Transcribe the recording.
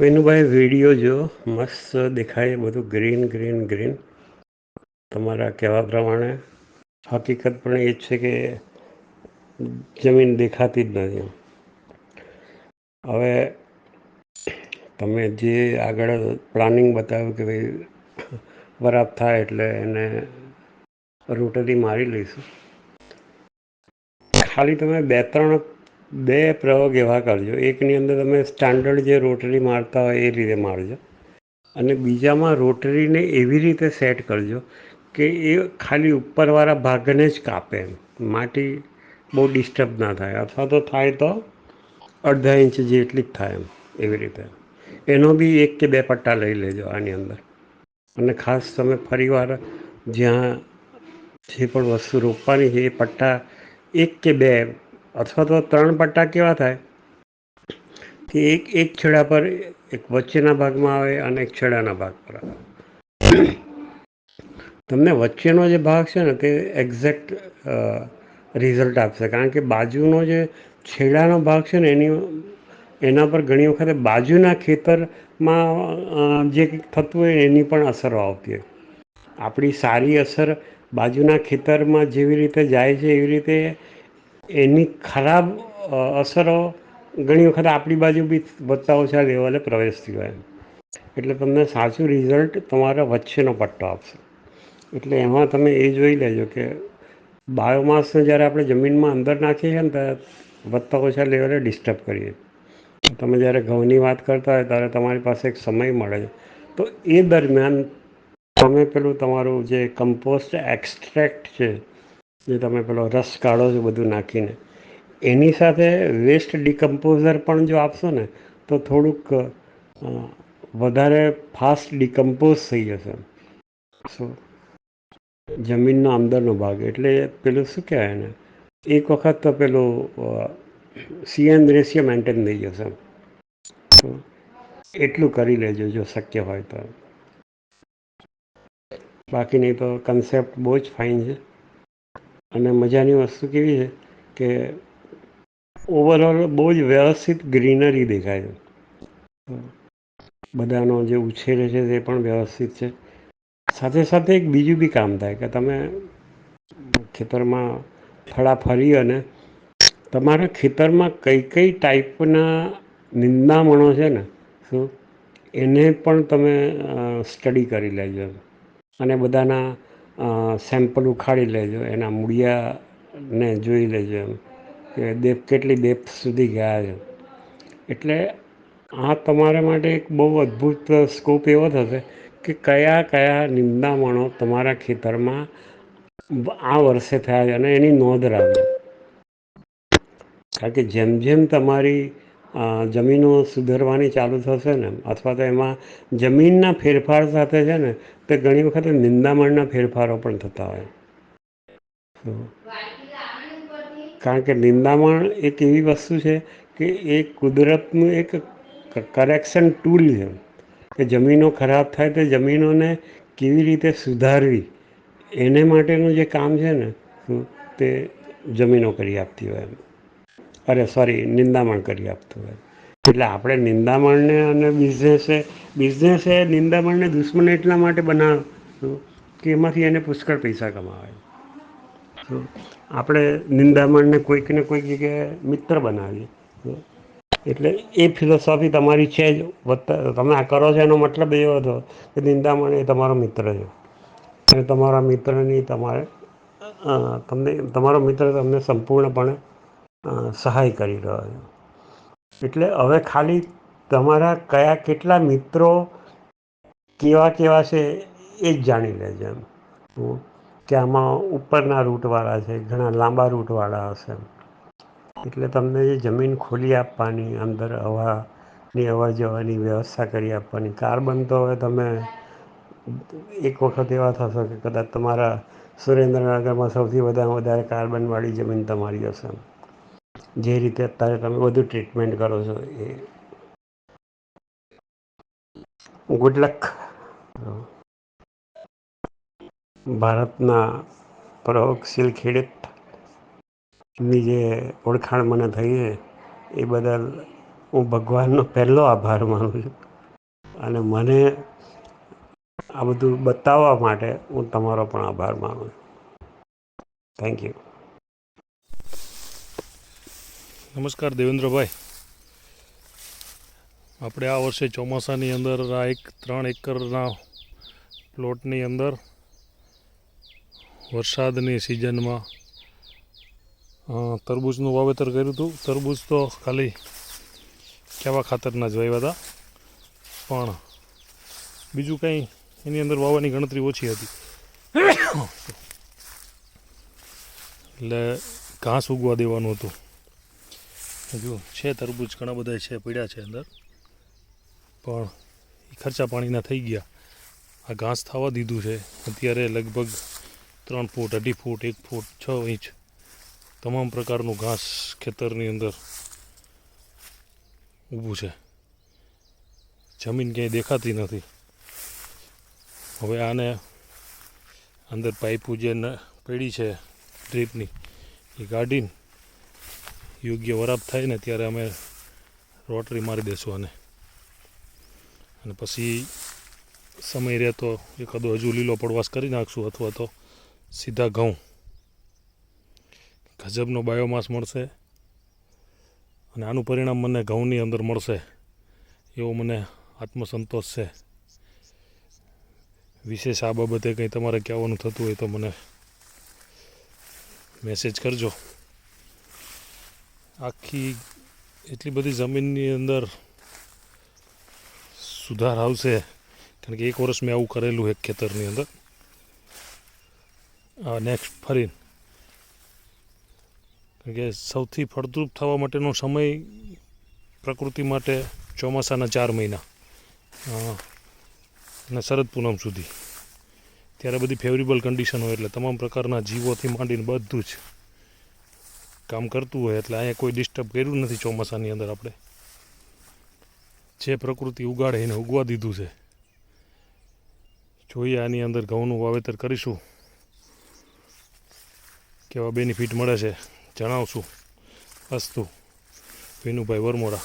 વેનુભાઈ video જો મસ્ત દેખાય, બધું ગ્રીન ગ્રીન ગ્રીન તમારા કહેવા પ્રમાણે હકીકત પણ એ છે કે જમીન દેખાતી જ નથી હવે તમે જે આગળ પ્લાનિંગ બતાવ્યું કે ભાઈ બરાબ થાય એટલે એને રોટરી મારી લઈશું. ખાલી તમે બે ત્રણ બે પ્રયોગ એવા કરજો. એકની અંદર તમે સ્ટાન્ડર્ડ જે રોટરી મારતા હોય એ રીતે મારજો. અને બીજામાં રોટરીને એવી રીતે સેટ કરજો કે એ ખાલી ઉપરવાળા ભાગને જ કાપે એમ. માટી બહુ ડિસ્ટર્બ ના થાય. અથવા તો થાય તો અડધા ઇંચ જેટલી જ થાય એમ એવી રીતે. એનો બી એક કે બે પટ્ટા લઈ લેજો આની અંદર. અને ખાસ તમે ફરીવાર જ્યાં જે પણ વસ્તુ રોપવાની છે એ પટ્ટા એક કે બે અથવા તો ત્રણ પટ્ટા કેવા થાય? કે એક એક છેડા પર એક વચ્ચેના ભાગમાં આવે અને એક છેડાના ભાગ પર આવે. તમને વચ્ચેનો જે ભાગ છે ને તે એક્ઝેક્ટ રિઝલ્ટ આપશે. કારણ કે બાજુનો જે છેડાનો ભાગ છે ને એની, એના પર ઘણી વખતે બાજુના ખેતરમાં જે કંઈક થતું હોય એની પણ અસરો આવતી હોય. આપણી સારી અસર બાજુના ખેતરમાં જેવી રીતે જાય છે એવી રીતે એની ખરાબ અસરો ઘણી વખત આપણી બાજુ બી વધતા ઓછા લેવલે પ્રવેશતી હોય એટલે તમને સાચું રિઝલ્ટ તમારા વચ્ચેનો પટ્ટો આપશે. એટલે એમાં તમે એ જોઈ લેજો કે બાયોમાસને જ્યારે આપણે જમીનમાં અંદર નાખીએ છીએ ને ત્યારે વધતા ઓછા લેવલે ડિસ્ટર્બ કરીએ. તમે જ્યારે ઘઉંની વાત કરતા હોય ત્યારે તમારી પાસે એક સમય મળે છે. તો એ દરમિયાન તમે પેલું તમારું જે કમ્પોસ્ટ એક્સ્ટ્રેક્ટ છે જે તમે પેલો રસ કાઢો છો બધું નાખીને. એની સાથે વેસ્ટ ડિકમ્પોઝર પણ જો આપશો ને, તો થોડુંક વધારે ફાસ્ટ ડિકમ્પોઝ થઈ જશે. સો જમીનનો અંદરનો ભાગ. એટલે પેલું શું કહેવાય ને એક વખત તો પેલું સીએન રેશિયો મેન્ટેન થઈ જશે. તો એટલું કરી લેજો જો શક્ય હોય તો. બાકી નહીં તો કન્સેપ્ટ બહુ જ ફાઇન છે. અને મજાની વસ્તુ કેવી છે કે ઓવરઓલ બહુ જ વ્યવસ્થિત ગ્રીનરી દેખાય છે. બધાનો જે ઉછેર છે તે પણ વ્યવસ્થિત છે. સાથે સાથે એક બીજું બી કામ થાય કે તમે ખેતરમાં ફળા ફરી અને તમારા ખેતરમાં કઈ કઈ ટાઈપના નિંદામણો છે ને શું એને પણ તમે સ્ટડી કરી લેજો. અને બધાના સેમ્પલ ઉખાડી લેજો, એના મૂળિયાને જોઈ લેજો એમ, કે દેપ કેટલી દેપ સુધી ગયા છે. એટલે આ તમારા માટે એક બહુ અદ્ભુત સ્કોપ એવો થશે કે કયા કયા નિંદામણો તમારા ખેતરમાં આ વર્ષે થયા છે અને એની નોંધ રાખજો. કારણ કે જેમ જેમ તમારી જમીનો સુધરવાની ચાલુ થશે ને, અથવા તો એમાં જમીનના ફેરફાર સાથે છે ને, તે ઘણી વખત નિંદામણના ફેરફારો પણ થતા હોય. કારણ કે નિંદામણ એક એવી વસ્તુ છે કે એ કુદરતનું એક કરેક્શન ટૂલ છે. કે જમીનો ખરાબ થાય તો જમીનોને કેવી રીતે સુધારવી, એને માટેનું જે કામ છે ને, તે જમીનો કરી આપતી હોય અરે સોરી નિંદામણ કરી આપતું હોય. એટલે આપણે નિંદામણને અને બિઝનેસે બિઝનેસે નિંદામણને દુશ્મન એટલા માટે બનાવ્યું કે એમાંથી એને પુષ્કળ પૈસા કમાવે આપણે નિંદામણને કોઈક ને કોઈક જગ્યાએ મિત્ર બનાવીએ. એટલે એ ફિલોસોફી તમારી છે જ. વધતા તમે આ કરો છો એનો મતલબ એવો હતો કે નિંદામણ એ તમારો મિત્ર છે. અને તમારા મિત્રની તમારે તમને, તમારો મિત્ર તમને સંપૂર્ણપણે સહાય કરી રહ્યો છું. એટલે હવે ખાલી તમારા કયા કેટલા મિત્રો કેવા કેવા છે એ જ જાણી લેજો એમ. કે આમાં ઉપરના રૂટવાળા છે, ઘણા લાંબા રૂટવાળા હશે એટલે તમને જે જમીન ખોલી આપવાની, અંદર હવાની અવર જવાની વ્યવસ્થા કરી આપવાની, કાર્બન તો હવે તમે એક વખત એવા થશો કે કદાચ તમારા સુરેન્દ્રનગરમાં સૌથી વધારે વધારે કાર્બનવાળી જમીન તમારી હશે જે રીતે અત્યારે તમે બધું ટ્રીટમેન્ટ કરો છો એ. ગુડ લક ભારતના પ્રયોગશીલ ખેડૂતની જે ઓળખાણ મને થઈ છે, એ બદલ હું ભગવાનનો પહેલો આભાર માનું છું. અને મને આ બધું બતાવવા માટે હું તમારો પણ આભાર માનું છું. થેન્ક યુ નમસ્કાર દેવેન્દ્રભાઈ. આપણે આ વર્ષે ચોમાસાની અંદર આ એક ત્રણ એકરના પ્લોટની અંદર વરસાદની સિઝનમાં તરબૂચનું વાવેતર કર્યું હતું. તરબૂચ તો ખાલી કેવા ખાતરના જ વાવ્યા હતા. પણ બીજું કંઈ એની અંદર વાવવાની ગણતરી ઓછી હતી. એટલે ઘાસ ઉગવા દેવાનું હતું. હજુ છે તરબૂચ ઘણા બધા છે, પડ્યા છે અંદર. પણ એ ખર્ચા પાણીના થઈ ગયા. આ ઘાસ થવા દીધું છે. અત્યારે લગભગ ત્રણ ફૂટ, અઢી ફૂટ, એક ફૂટ, છ ઇંચ તમામ પ્રકારનું ઘાસ ખેતરની અંદર ઊભું છે. જમીન ક્યાંય દેખાતી નથી. હવે આને અંદર પાઇપો જે પડી છે ડ્રીપની, એ કાઢીને યોગ્ય વરાપ થાય ને ત્યારે અમે રોટરી મારી દઈશું આને. અને પછી સમય રહેતો એકાદો હજુ લીલો પડવાશ કરી નાખશું અથવા તો સીધા ઘઉં. ગજબનો બાયોમાસ મળશે અને આનું પરિણામ મને ઘઉંની અંદર મળશે એવો મને આત્મસંતોષ છે. વિશેષ આ બાબતે કંઈ તમારે કહેવાનું થતું હોય તો મને મેસેજ કરજો. આખી એટલી બધી જમીનની અંદર સુધાર આવશે. કારણ કે એક વર્ષ મેં આવું કરેલું એક ખેતરની અંદર. નેક્સ્ટ ફરી. કારણ કે સૌથી ફળદ્રુપ થવા માટેનો સમય પ્રકૃતિ માટે ચોમાસાના ચાર મહિના. અને શરદ પૂનમ સુધી. ત્યારે બધી ફેવરેબલ કન્ડિશન હોય એટલે તમામ પ્રકારના જીવોથી માંડીને બધું જ. કામ કરતું હોય એટલે અહીંયા કોઈ ડિસ્ટર્બ કર્યું નથી ચોમાસાની અંદર આપણે. જે પ્રકૃતિ ઉગાડે એને ઉગવા દીધું છે. જોઈએ આની અંદર ઘઉંનું વાવેતર કરીશું. કેવા બેનિફિટ મળે છે જણાવશું. અસ્તુ, વિનુભાઈ વરમોરા.